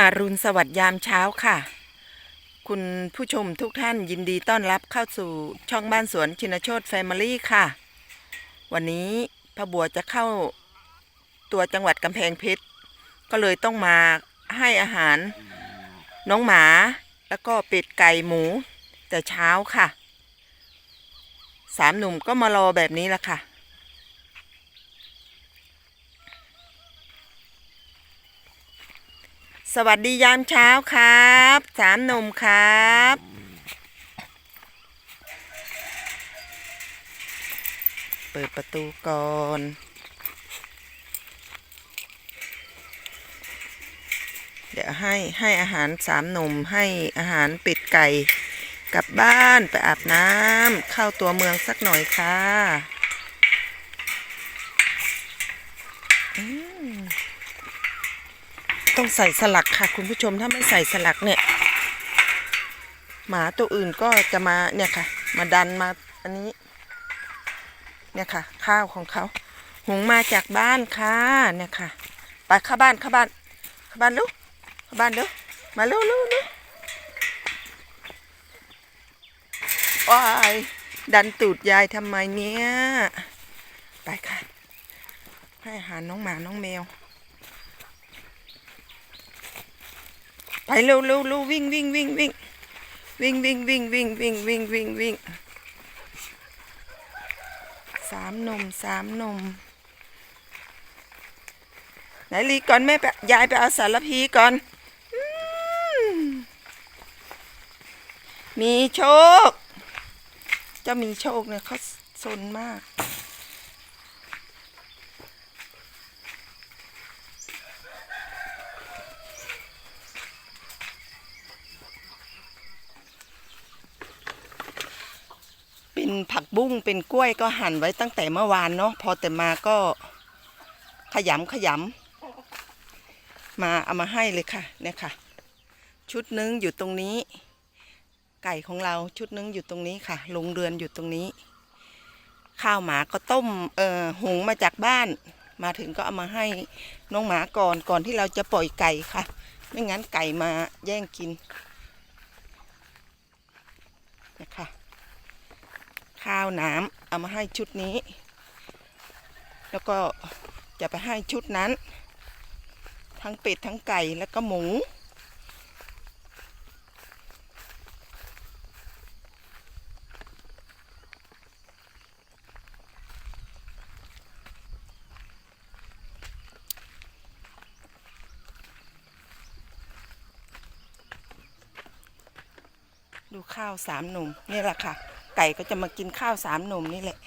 อารุณสวัสดิ์ยามเช้าค่ะ คุณผู้ชมทุกท่านยินดีต้อนรับเข้าสู่ช่องบ้านสวนชินโชตแฟมิลี่ค่ะ วันนี้พระบัวจะเข้าตัวจังหวัดกำแพงเพชร ก็เลยต้องมาให้อาหารน้องหมาแล้วก็เป็ดไก่หมู แต่เช้าค่ะ สามหนุ่มก็มารอแบบนี้ละค่ะ สวัสดียามเช้าครับ สามหนุ่มครับ เปิดประตูก่อน เดี๋ยวให้ให้อาหารสามหนุ่มให้อาหารเป็ดไก่กลับบ้านไปอาบน้ำเข้าตัวเมืองสักหน่อยค่ะ อืม ต้องใส่สลักค่ะ คุณผู้ชมถ้าไม่ใส่สลักเนี่ย หมาตัวอื่นก็จะมาเนี่ยค่ะ มาดันมาอันนี้ เนี่ยค่ะ ข้าวของเขาหุงมาจากบ้านค่ะเนี่ยค่ะไปเข้าบ้านเข้าบ้านเข้าบ้านลูกเข้าบ้านเด้อมาลูกลูกลูกว้ายดันตูดยายทำไมเนี่ย ไปค่ะ ให้อาหารน้องหมาน้องแมว ไปเร็วเร็วเร็ววิ่งวิ่งวิ่งวิ่งวิ่งวิ่งวิ่งวิ่งวิ่งวิ่งวิ่งวิ่งสามนมสามนมไหนลีก่อนแม่ไปยายไปเอาสารพีก่อนมมีโชคเจ้ามีโชคเนี่ยเขาสนมาก เป็นผักบุ้งเป็นกล้วยก็หั่นไว้ตั้งแต่เมื่อวานเนาะพอแต่มาก็ขยำขยำมาเอามาให้เลยค่ะเนี่ยค่ะ ชุดนึงอยู่ตรงนี้ ไก่ของเราชุดนึงอยู่ตรงนี้ค่ะลงเรือนอยู่ตรงนี้ ข้าวหมาก็ต้มเอ่อหุงมาจากบ้าน มาถึงก็เอามาให้น้องหมาก่อนก่อนที่เราจะปล่อยไก่ค่ะ ไม่งั้นไก่มาแย่งกินนะคะ ข้าวน้ำเอามาให้ชุดนี้ แล้วก็จะไปให้ชุดนั้น ทั้งเป็ดทั้งไก่แล้วก็หมูดูข้าวสามหนุ่มนี่แหละค่ะ ก่ก็จะมากินข้าวสามหนุ่มนี่แหละ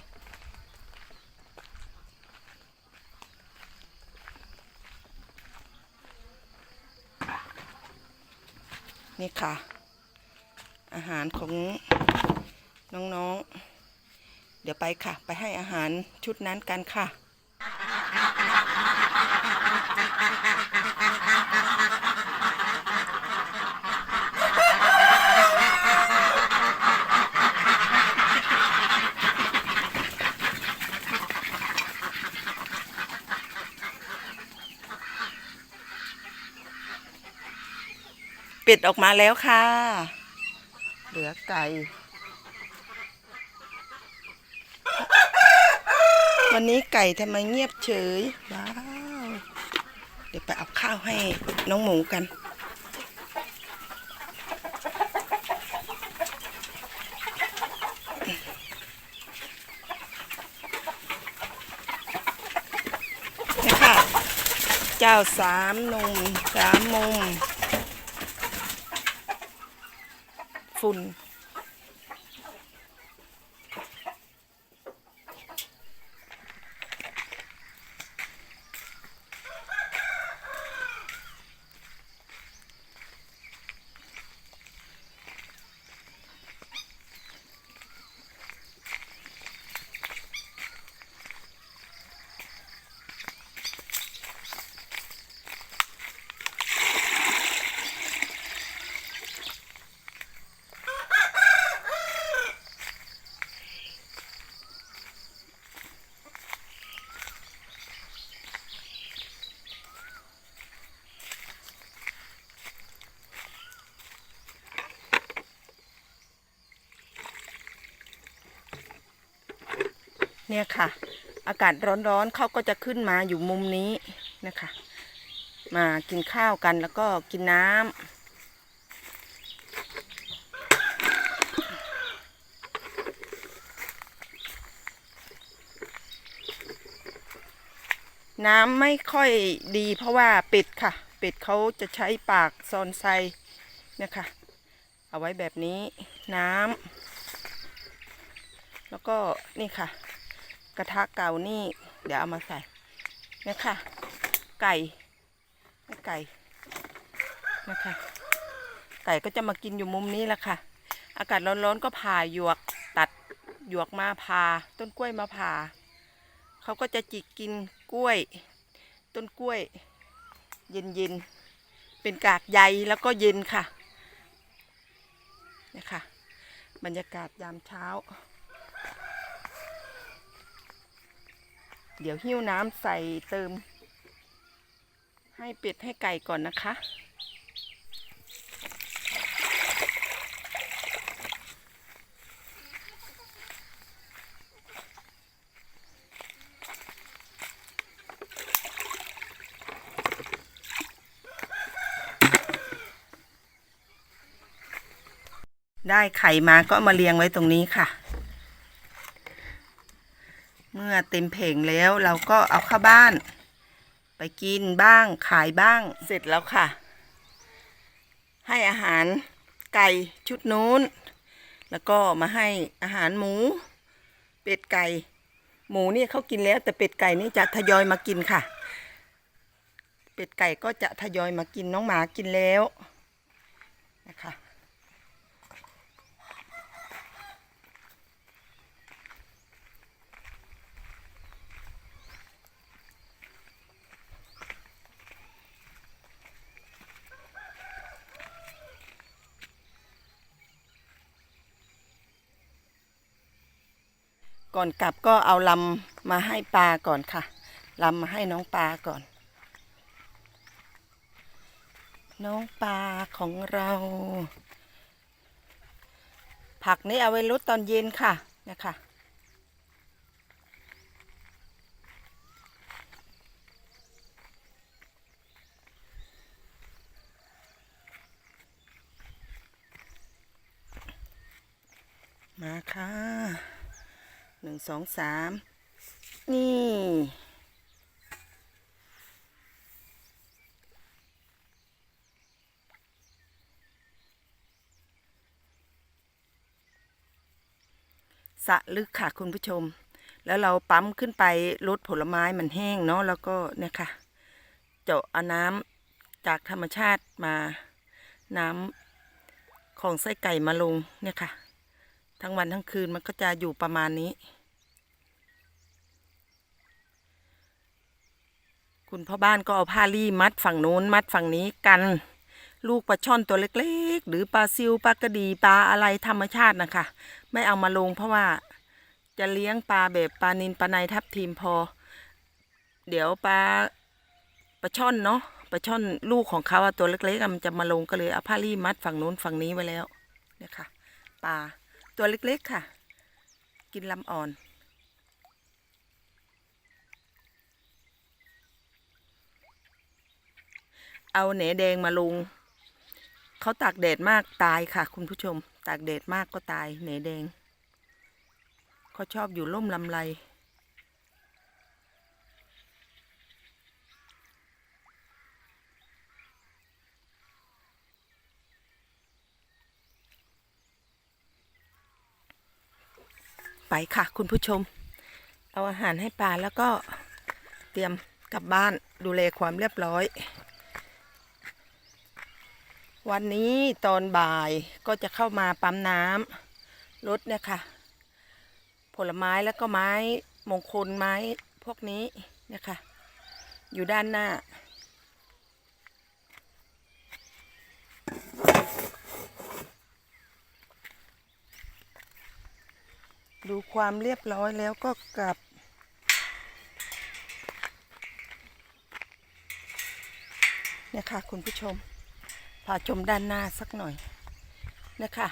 นี่ค่ะ อาหารของน้องๆ เดี๋ยวไปค่ะ ไปให้อาหารชุดนั้นกันค่ะ เป็ดออกมาแล้วค่ะ เหลือไก่ วันนี้ไก่ทำไมเงียบเฉย ว้าว เดี๋ยวไปเอาข้าวให้น้องหมูกันนี่ค่ะ เจ้าสามนุ่มสามมุม gefunden. เนี่ยค่ะ อากาศร้อนๆเขาก็จะขึ้นมาอยู่มุมนี้นะคะ มากินข้าวกันแล้วก็กินน้ำน้ำไม่ค่อยดีเพราะว่าเป็ดค่ะ เป็ดเขาจะใช้ปากซอนไซนะคะ เอาไว้แบบนี้น้ำแล้วก็นี่ค่ะ กระทะเก่านี่ เดี๋ยวเอามาใส่นะคะไก่ไก่นะคะ ไก่ก็จะมากินอยู่มุมนี้แหละค่ะ อากาศร้อนๆก็ผ่าหยวกตัดหยวกมาผ่าต้นกล้วยมาผ่าเขาก็จะจิกกินกล้วย ต้นกล้วย เย็นๆเป็นกากใยแล้วก็เย็นค่ะนะคะบรรยากาศยามเช้า เดี๋ยวหิ้วน้ำใส่เติม ให้เป็ดให้ไก่ก่อนนะคะ ได้ไข่มาก็มาเรียงไว้ตรงนี้ค่ะ อเต็มเพงแล้วเราก็เอาเข้าบ้าน ไปกินบ้างขายบ้างเสร็จแล้วค่ะ ให้อาหารไก่ชุดนู้น แล้วก็มาให้อาหารหมู เป็ดไก่ หมูนี่เขากินแล้ว แต่เป็ดไก่นี่จะทยอยมากินค่ะ เป็ดไก่ก็จะทยอยมากินน้องหมากินแล้วนะคะ ก่อนกลับก็เอาลำมาให้ปลาก่อนค่ะลำมาให้น้องปลาก่อน น้องปลาของเรา ผักนี้เอาไว้ลดตอนเย็นค่ะนะคะมาค่ะ หนึ่งสองสามนี่ สะลึกค่ะคุณผู้ชม แล้วเราปั๊มขึ้นไปรดผลไม้มันแห้งเนาะแล้วก็เนี่ยค่ะ เจาะเอาน้ำจากธรรมชาติมาน้ำของไส้ไก่มาลงเนี่ยค่ะ ทั้งวันทั้งคืนมันก็จะอยู่ประมาณนี้ คุณพ่อบ้านก็เอาผ้ารี่มัดฝั่งโน้นมัดฝั่งนี้กัน ลูกปลาช่อนตัวเล็กๆ หรือปลาซิวปลากระดีปลาอะไรธรรมชาตินะคะ ไม่เอามาลงเพราะว่าจะเลี้ยงปลาแบบปลานินปลาในทับทีมพอ เดี๋ยวปลาปลาช่อนเนาะปลาช่อนลูกของเขาอะตัวเล็กๆมันจะมาลงก็เลยเอาผ้ารี่มัดฝั่งโน้นฝั่งนี้ไว้แล้วเนี่ยค่ะปลาตัวเล็กๆค่ะ กินลำอ่อน เอาเหนแดงมาลง เขาตากแดดมากตายค่ะ คุณผู้ชม ตากแดดมากก็ตายเหนแดง เขาชอบอยู่ร่มลำไรไปค่ะ คุณผู้ชม เอาอาหารให้ปลาแล้วก็เตรียมกลับบ้านดูแลความเรียบร้อย วันนี้ตอนบ่ายก็จะเข้ามาปั๊มน้ำรถเนี่ยค่ะ ผลไม้แล้วก็ไม้มงคลไม้พวกนี้เนี่ยค่ะ อยู่ด้านหน้า ดูความเรียบร้อยแล้วก็กลับเนี่ยค่ะคุณผู้ชม พาชมด้านหน้าสักหน่อยนะคะ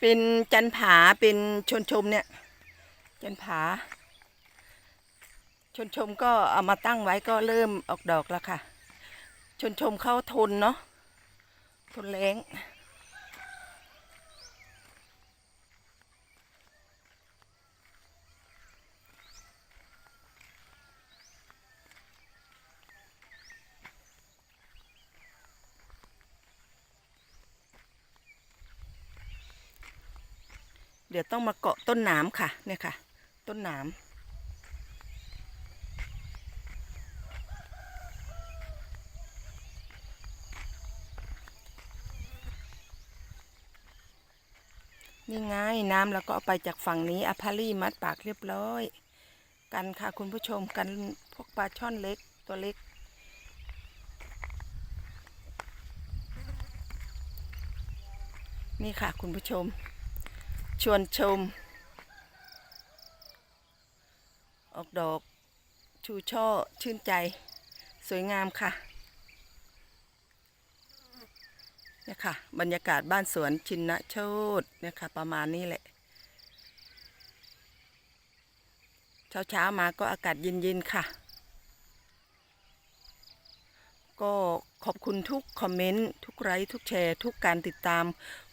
เป็นจันผาเป็นชนชมเนี่ย จันผา ชนชมก็เอามาตั้งไว้ก็เริ่มออกดอกแล้วค่ะ ชนชมเขาทนเนาะทนแรง เดี๋ยวต้องมาเกาะต้นหนามค่ะ เนี่ยค่ะ ต้นหนามนี่ไงน้ำแล้วก็เอาไปจากฝั่งนี้อพารี่มัดปากเรียบร้อย กันค่ะคุณผู้ชมกันพวกปลาช่อนเล็กตัวเล็ก นี่ค่ะคุณผู้ชม ชวนชม ออกดอกชูช่อชื่นใจ สวยงามค่ะเนี่ยค่ะ บรรยากาศบ้านสวนชินโชตเนี่ยค่ะ ประมาณนี้แหละ เช้าเช้ามาก็อากาศเย็นๆค่ะ ก็ขอบคุณทุกคอมเมนต์ ทุกไลค์ทุกแชร์ ทุกการติดตาม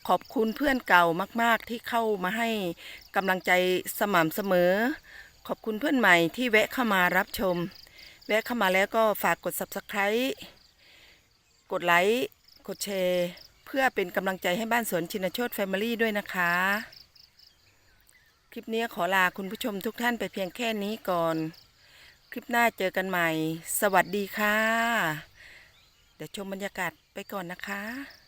ขอบคุณเพื่อนเก่ามาก ๆ ที่เข้ามาให้กำลังใจสม่ำเสมอ ขอบคุณเพื่อนใหม่ที่แวะเข้ามารับชม แวะเข้ามาแล้วก็ฝากกด subscribe กดไลค์กดแชร์เพื่อเป็นกำลังใจให้บ้านสวนชินโชตแฟมิลี่ด้วยนะคะ คลิปนี้ขอลาคุณผู้ชมทุกท่านไปเพียงแค่นี้ก่อน คลิปหน้าเจอกันใหม่ สวัสดีค่ะ เดี๋ยวชมบรรยากาศไปก่อนนะคะ